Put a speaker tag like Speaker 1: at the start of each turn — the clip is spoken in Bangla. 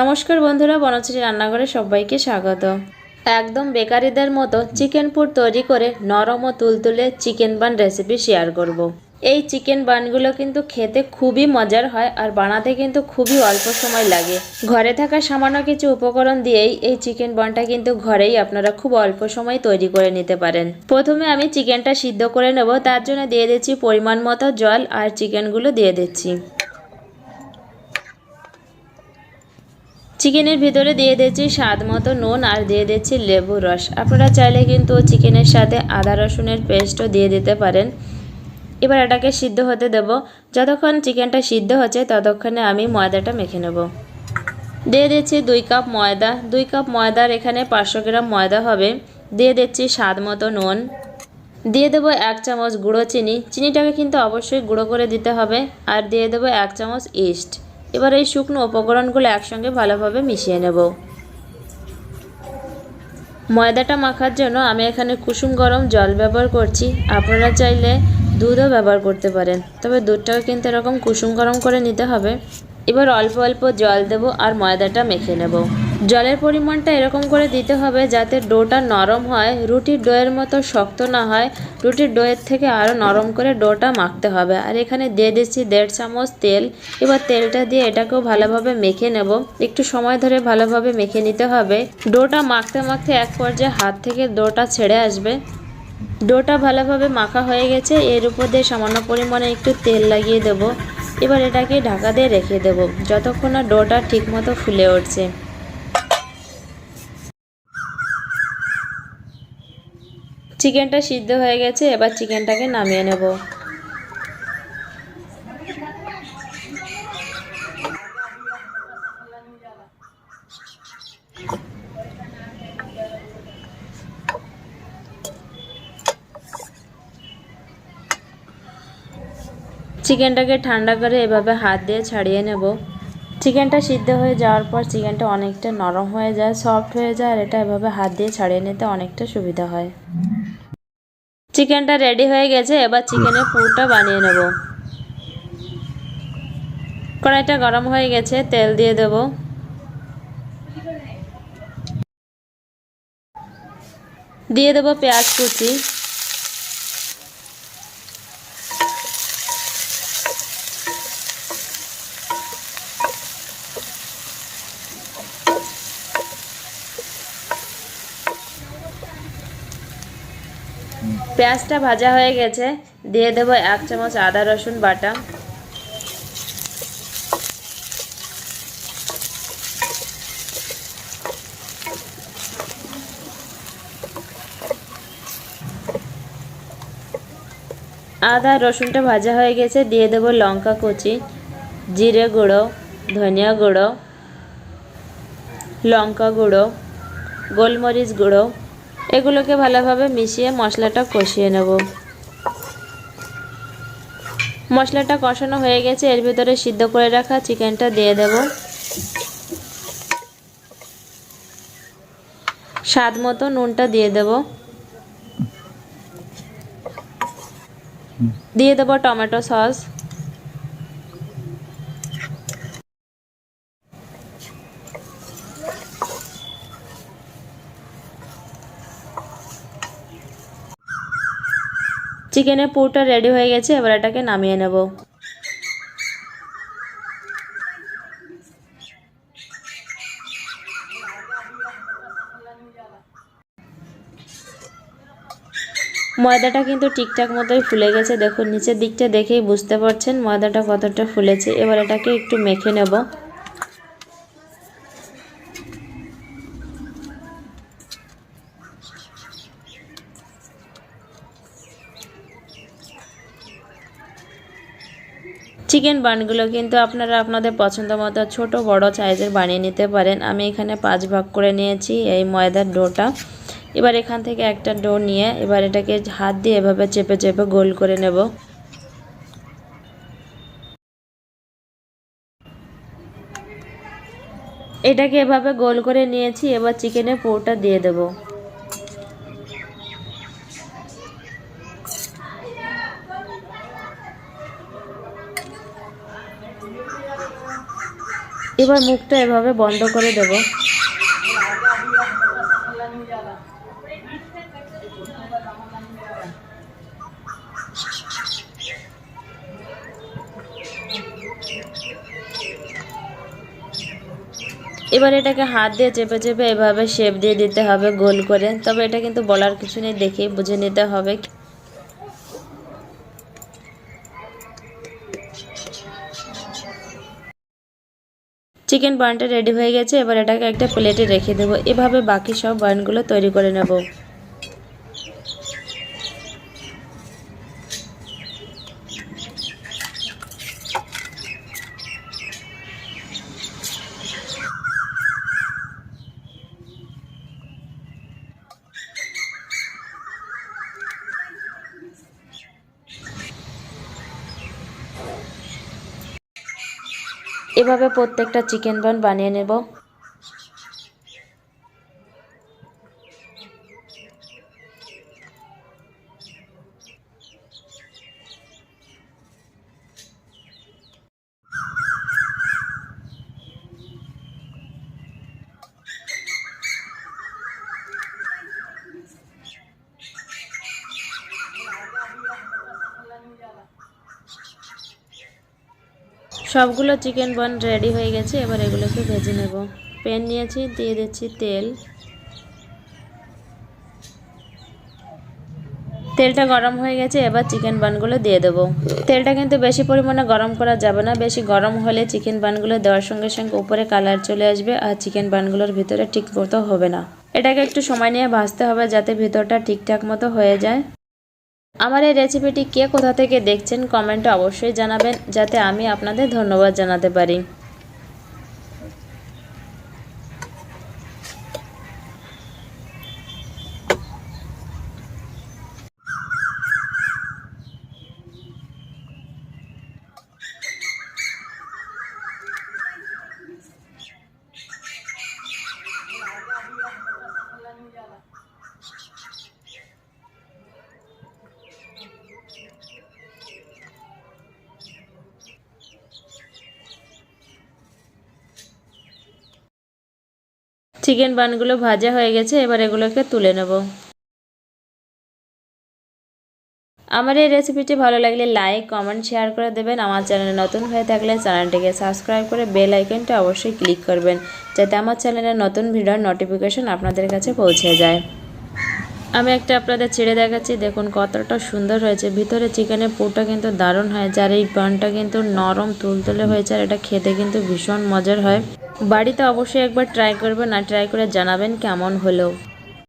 Speaker 1: নমস্কার বন্ধুরা, বনশ্রী রান্নাঘরে সবাইকে স্বাগত। একদম বেকারিদের মতো চিকেন পুর তৈরি করে নরম ও তুলতুলে চিকেন বান রেসিপি শেয়ার করব। এই চিকেন বানগুলো কিন্তু খেতে খুবই মজার হয় আর বানাতে কিন্তু খুবই অল্প সময় লাগে। ঘরে থাকা সামান্য কিছু উপকরণ দিয়েই এই চিকেন বানটা কিন্তু ঘরেই আপনারা খুব অল্প সময় তৈরি করে নিতে পারেন। প্রথমে আমি চিকেনটা সিদ্ধ করে নেব, তার জন্য দিয়ে দিচ্ছি পরিমাণ মতো জল আর চিকেনগুলো দিয়ে দিচ্ছি। চিকেনের ভিতরে দিয়ে দিচ্ছি স্বাদ মতো নুন আর দিয়ে দিচ্ছি লেবু রস। আপনারা চাইলে কিন্তু চিকেনের সাথে আদা রসুনের পেস্টও দিয়ে দিতে পারেন। এবার এটাকে সিদ্ধ হতে দেব। যতক্ষণ চিকেনটা সিদ্ধ হচ্ছে ততক্ষণে আমি ময়দাটা মেখে নেব। দিয়ে দিচ্ছি দুই কাপ ময়দা। দুই কাপ ময়দার এখানে পাঁচশো গ্রাম ময়দা হবে। দিয়ে দিচ্ছি স্বাদ মতো নুন। দিয়ে দেবো এক চামচ গুঁড়ো চিনি। চিনিটাকে কিন্তু অবশ্যই গুঁড়ো করে দিতে হবে। আর দিয়ে দেবো এক চামচ ইস্ট। এবার এই শুকনো উপকরণগুলো একসঙ্গে ভালোভাবে মিশিয়ে নেব। ময়দাটা মাখার জন্য আমি এখানে কুসুম গরম জল ব্যবহার করছি। আপনারা চাইলে দুধও ব্যবহার করতে পারেন, তবে দুধটাকে কিন্তু এরকম কুসুম গরম করে নিতে হবে। এবার অল্প অল্প জল দেব আর ময়দাটা মেখে নেব। জলের পরিমাণটা এরকম করে দিতে হবে যাতে ডোটা নরম হয়, রুটির ডোয়ের মতো শক্ত না হয়, রুটির ডোয়ের থেকে আরও নরম করে ডোটা মাখতে হবে। আর এখানে দিয়ে দিচ্ছি দেড় চামচ তেল। এবার তেলটা দিয়ে এটাকেও ভালোভাবে মেখে নেব। একটু সময় ধরে ভালোভাবে মেখে নিতে হবে। ডোটা মাখতে মাখতে এক পর্যায়ে হাত থেকে ডোটা ছেড়ে আসবে। ডোটা ভালোভাবে মাখা হয়ে গেছে। এর উপর দিয়ে সামান্য পরিমাণে একটু তেল লাগিয়ে দেব। এবার এটাকে ঢাকা দিয়ে রেখে দেব, যতক্ষণ না ডোটা ঠিকমতো ফুলে উঠছে। চিকেনটা সিদ্ধ হয়ে গেছে, এবার চিকেনটাকে নামিয়ে নেব। চিকেনটাকে ঠান্ডা করে এভাবে হাত দিয়ে ছাড়িয়ে নেব। চিকেনটা সিদ্ধ হয়ে যাওয়ার পর চিকেনটা অনেকটা নরম হয়ে যায়, সফট হয়ে যায়, আর এটা এভাবে হাত দিয়ে ছাড়িয়ে নিতে অনেকটা সুবিধা হয়। চিকেনটা রেডি হয়ে গেছে, এবার চিকেনের পুরটা বানিয়ে নেব। কড়াইটা গরম হয়ে গেছে, তেল দিয়ে দেব। দিয়ে দেব পেঁয়াজ কুচি। পেঁয়াজটা ভাজা হয়ে গেছে, দিয়ে দেব এক চামচ আদা রসুন বাটা। আদা রসুনটা ভাজা হয়ে গেছে, দিয়ে দেব লঙ্কা কুচি, জিরে গুঁড়ো, ধনিয়া গুঁড়ো, লঙ্কা গুঁড়ো, গোলমরিচ গুঁড়ো এগুলোকে ভালোভাবে মিশিয়ে মশলাটা কষিয়ে নেব। মশলাটা কষানো হয়ে গেছে, এর ভিতরে সিদ্ধ করে রাখা চিকেনটা দিয়ে দেব। স্বাদ মতো নুনটা দিয়ে দেব। দিয়ে দেব টমেটো সস। চিকেনের পুরটা রেডি হয়ে গেছে, এবার এটাকে নামিয়ে নেব। ময়দাটা কিন্তু ঠিকঠাক মতোই ফুলে গেছে। দেখুন, নিচের দিকটা দেখেই বুঝতে পারছেন ময়দাটা কতটা ফুলেছে। এবার এটাকে একটু মেখে নেব। চিকেন বানগুলো কিন্তু আপনারা আপনাদের পছন্দ মতো ছোটো, বড় সাইজের বানিয়ে নিতে পারেন। আমি এখানে পাঁচ ভাগ করে নিয়েছি এই ময়দার ডোটা। এবার এখান থেকে একটা ডো নিয়ে এবার এটাকে হাত দিয়ে এভাবে চেপে চেপে গোল করে নেব। এটাকে এভাবে গোল করে নিয়েছি, এবার চিকেনের পোটা দিয়ে দেবো। এবার মুখটা এভাবে বন্ধ করে দেব। এবার এটাকে হাত দিয়ে চেপে চেপে এভাবে শেপ দিয়ে দিতে হবে গোল করে। তবে এটা কিন্তু বলার কিছু নেই দেখে বুঝে নিতে হবে। চিকেন বানটা রেডি হয়ে গেছে, এবার এটাকে একটা প্লেটে রেখে দেবো। এভাবে বাকি সব বানগুলো তৈরি করে নেব। এভাবে প্রত্যেকটা চিকেন বান বানিয়ে নেব। সবগুলো চিকেন বন রেডি হয়ে গেছে, এবার এগুলোকে ভেজে নেব। প্যান নিয়েছি, দিয়ে দিচ্ছি তেল। তেলটা গরম হয়ে গেছে, এবার চিকেন বানগুলো দিয়ে দেবো। তেলটা কিন্তু বেশি পরিমাণে গরম করা যাবে না, বেশি গরম হলে চিকেন বানগুলো দেওয়ার সঙ্গে সঙ্গে উপরে কালার চলে আসবে আর চিকেন বানগুলোর ভিতরে ঠিক মতো হবে না। এটাকে একটু সময় নিয়ে ভাজতে হবে যাতে ভিতরটা ঠিকঠাক মতো হয়ে যায়। আমার এই রেসিপিটি কে কোথা থেকে দেখছেন কমেন্টে অবশ্যই জানাবেন, যাতে আমি আপনাদের ধন্যবাদ জানাতে পারি। চিকেন বানগুলো ভাজা হয়ে গেছে, এবার এগুলোকে তুলে নেব। আমার এই রেসিপিটি ভালো লাগলে লাইক, কমেন্ট, শেয়ার করে দেবেন। আমার চ্যানেলে নতুন হয়ে থাকলে চ্যানেলটিকে সাবস্ক্রাইব করে বেল আইকনটা অবশ্যই ক্লিক করবেন, যাতে আমার চ্যানেলের নতুন ভিডিওর নোটিফিকেশন আপনাদের কাছে পৌঁছে যায়। আমি একটা আপনাদের ছেড়ে দেখাচ্ছি। দেখুন কতটা সুন্দর হয়েছে। ভিতরে চিকেনের পুরটা কিন্তু দারুণ হয়। যার এই বানটা কিন্তু নরম তুলতুলে হয়েছে আর এটা খেতে কিন্তু ভীষণ মজার হয়। বাড়িতে অবশ্যই একবার ট্রাই করবেন আর ট্রাই করে জানাবেন কেমন হলো।